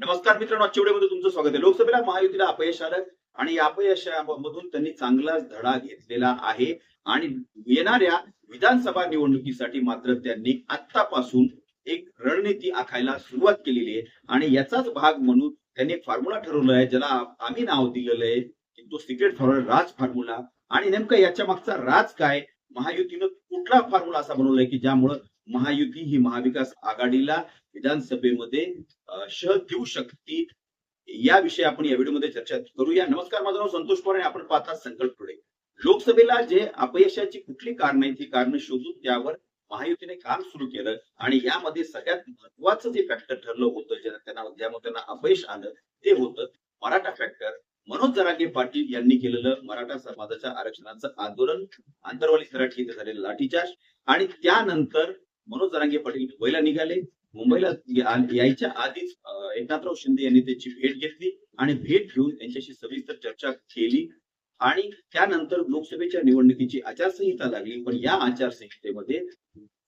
नमस्कार मित्रांनो आजच्या व्हिडिओमध्ये तुमचं स्वागत आहे. लोकसभेला महायुतीला अपयश आलं आणि या अपयशामधून त्यांनी चांगलाच धडा घेतलेला आहे. आणि येणाऱ्या विधानसभा निवडणुकीसाठी मात्र त्यांनी आतापासून एक रणनीती आखायला सुरुवात केलेली आहे. आणि याचाच भाग म्हणून त्यांनी एक फॉर्म्युला ठरवलं आहे ज्याला आम्ही नाव दिलेलं आहे की तो सिक्रेट फॉर्म्युला राज फॉर्म्युला आणि नेमकं याच्या मागचा राज काय? महायुतीनं कुठला फॉर्म्युला असा बनवलाय की ज्यामुळं महायुती ही महाविकास आघाडीला विधानसभेमध्ये शह देऊ शकते. याविषयी आपण या व्हिडिओमध्ये चर्चा करूया. नमस्कार माझं नाव संतोष पवार आणि आपण पाहतात संकल्प पुढे लोकसभेला जे अपयशाची कुठली कारण आहे ती कारण शोधून त्यावर महायुतीने काम सुरू केलं. आणि यामध्ये सगळ्यात महत्वाचं जे फॅक्टर ठरलं होतं ज्या- त्यांना ज्यामुळे त्यांना अपयश आलं ते होतं मराठा फॅक्टर मनोज जरांगे पाटील यांनी केलेलं मराठा समाजाच्या आरक्षणाचं आंदोलन आंतरवाली सराठी इथे झालेलं लाठीचार्ज. आणि त्यानंतर मनोज जरांगे पाटील मुंबईला निघाले. मुंबईला यायच्या आधीच एकनाथराव शिंदे यांनी त्यांची भेट घेतली आणि भेट घेऊन त्यांच्याशी सविस्तर चर्चा केली. आणि त्यानंतर लोकसभेच्या निवडणुकीची आचारसंहिता लागली. पण या आचारसंहितेमध्ये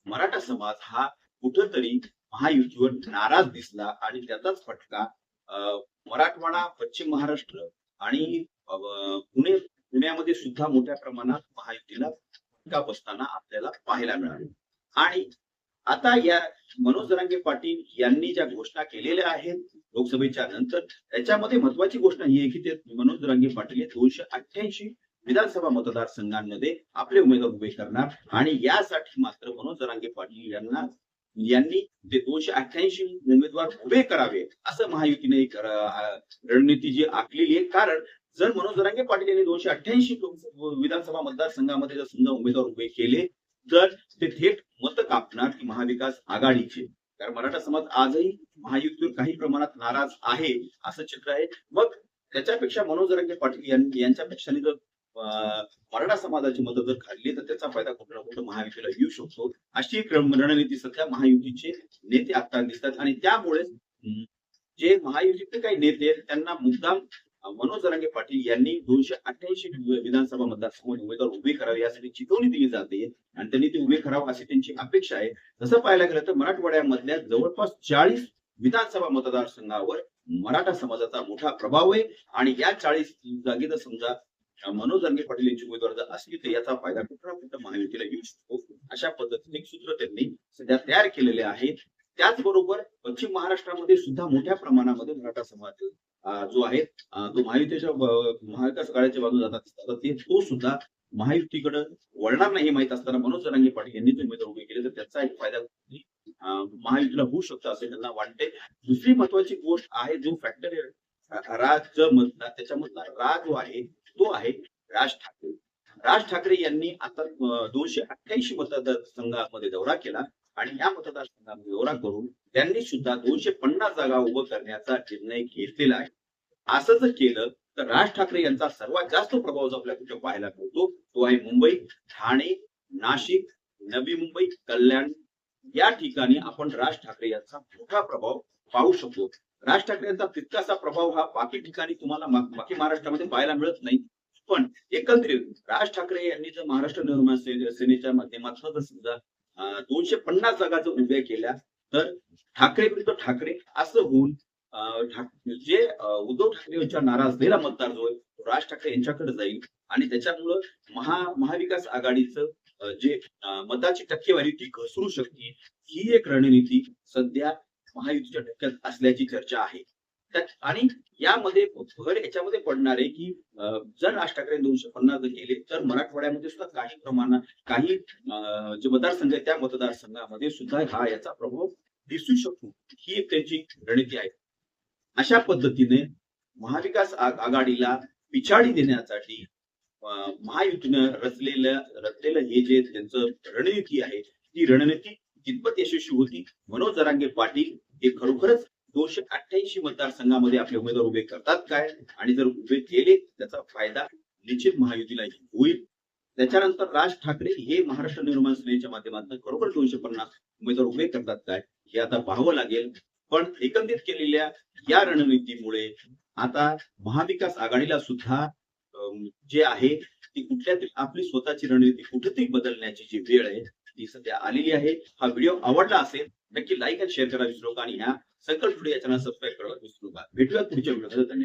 मराठा समाज हा कुठंतरी महायुतीवर नाराज दिसला आणि त्याचाच फटका अं, मराठवाडा पश्चिम महाराष्ट्र आणि पुणे पुण्यामध्ये सुद्धा मोठ्या प्रमाणात महायुतीला फटका बसताना आपल्याला पाहायला मिळाले. आणि आता या मनोज जरांगे पाटील यांनी ज्या घोषणा केलेल्या आहेत लोकसभेच्या नंतर त्याच्यामध्ये महत्वाची गोष्ट ही आहे की ते मनोज जरांगे पाटील हे दोनशे अठ्ठ्याऐंशी विधानसभा मतदारसंघांमध्ये आपले उमेदवार उभे करणार. आणि यासाठी मात्र मनोज जरांगे पाटील यांना यांनी ते दोनशे अठ्ठ्याऐंशी उमेदवार उभे करावे असं महायुतीने एक रणनीती जी आखलेली आहे. कारण जर मनोज जरांगे पाटील यांनी दोनशे अठ्ठ्याऐंशी विधानसभा मतदारसंघामध्ये जर समजा उमेदवार उभे केले तर ते थेट मत कापणार की महाविकास आघाडीचे कारण मराठा समाज आजही महायुतीवर काही प्रमाणात नाराज आहे असं चित्र आहे. मग त्याच्यापेक्षा मनोज रंगे पाटील यां- यांच्यापेक्षा जर अं, मराठा समाजाची मदत जर खाल्ली तर त्याचा फायदा कुठं ना कुठं महायुतीला येऊ शकतो? अशी एक रणनीती सध्या महायुतीचे नेते आता दिसतात. आणि त्यामुळे हम्म, जे महायुतीचे काही नेते आहेत त्यांना मुद्दाम मनोज जरांगे पाटील यांनी दोनशे अठ्ठ्याऐंशी विधानसभा मतदारसंघात उमेदवार उभे करावे यासाठी चितवणी दिली जाते. आणि त्यांनी ते उभे करावं अशी त्यांची अपेक्षा आहे. तसं पाहायला गेलं तर मराठवाड्यामधल्या जवळपास चाळीस विधानसभा मतदारसंघावर मराठा समाजाचा मोठा प्रभाव आहे. आणि या चाळीस जागी जर समजा मनोज रंगे पाटील यांची उमेदवार जर असली तर याचा फायदा कुठं कुठं महायुतीला येऊ शकतो? अशा पद्धतीने एक सूत्र त्यांनी सध्या तयार केलेले आहे. त्याचबरोबर पश्चिम महाराष्ट्रामध्ये सुद्धा मोठ्या प्रमाणामध्ये मराठा समाज जो आहे तो महायुतीच्या महाविकास आघाडीच्या बाजू जातात ते तो सुद्धा महायुतीकडे वळणार नाही हे माहीत असताना मनोज जरांगे पाटील यांनी ते उमेदवार उभे केले. तर त्याचा एक फायदा महायुतीला होऊ शकतो असे त्यांना वाटते दुसरी महत्वाची गोष्ट आहे जो फॅक्टर राज मधला त्याच्यामधला राज जो आहे तो आहे राज ठाकरे. राज ठाकरे यांनी आता दोनशे अठ्ठ्याऐंशी मतदारसंघामध्ये दौरा केला आणि या मतदारसंघामध्ये दौरा करून त्यांनी सुद्धा दोनशे पन्नास जागा उभं करण्याचा निर्णय घेतलेला आहे. असं जर केलं तर राज ठाकरे यांचा सर्वात जास्त प्रभाव जो आपल्याला कुठे पाहायला मिळतो तो आहे मुंबई ठाणे नाशिक नवी मुंबई कल्याण. या ठिकाणी आपण राज ठाकरे यांचा मोठा प्रभाव पाहू शकतो. राज ठाकरे यांचा तितकासा प्रभाव हा बाकी ठिकाणी तुम्हाला बाकी महाराष्ट्रामध्ये पाहायला मिळत नाही. पण एकंदरीत राज ठाकरे यांनी जर महाराष्ट्र निर्माण सेनेच्या माध्यमातून जर समजा दोनशे पन्नास जागा जर उभ्या केल्या तर ठाकरे विरुद्ध ठाकरे असं होऊन जे उद्धव ठाकरे यांच्या नाराजलेला मतदार जो आहे तो राज ठाकरे यांच्याकडे जाईल आणि त्याच्यामुळं महा महाविकास आघाडीचं जे मताची टक्केवारी ती घसरू शकते ही एक रणनीती सध्या महायुतीच्या टक्क्यात असल्याची चर्चा आहे. आणि यामध्ये भर याच्यामध्ये पडणार आहे की जर राज ठाकरे दोनशे पन्नास जर गेले तर मराठवाड्यामध्ये सुद्धा काही प्रमाणात काही अं, जे मतदारसंघ आहे त्या मतदारसंघामध्ये सुद्धा हा याचा प्रभाव दिसू शकतो. ही एक त्यांची रणनीती आहे. अशा पद्धतीने महाविकास आघाडीला पिछाडी देण्यासाठी अं, महायुतीनं रचलेलं रचलेलं हे जे त्यांचं रणनीती आहे ती रणनीती कितपत यशस्वी होती? मनोज जरांगे पाटील हे खरोखरच दोनशे अठ्ठ्याऐंशी मतदारसंघामध्ये आपले उमेदवार उभे करतात काय? आणि जर उभे केले त्याचा फायदा निश्चित महायुतीला होईल. त्याच्यानंतर राज ठाकरे हे महाराष्ट्र निर्माण सेनेच्या माध्यमातून खरोखर दोनशे पन्नास उमेदवार उभे करतात काय? हे आता पाहावं लागेल. पण एकंदरीत केलेल्या या रणनीतीमुळे आता महाविकास आघाडीला सुद्धा जे आहे ती कुठल्या तरी आपली स्वतःची रणनीती कुठेतरी बदलण्याची जी वेळ आहे ती सध्या आलेली आहे. हा व्हिडिओ आवडला असेल नक्की लाईक आणि शेअर करा विसरू नका आणि ह्या संकल्प टुडे या चॅनल सबस्क्राईब करायला विसरू नका. भेटूया पुढच्या व्हिडिओ धन्यवाद.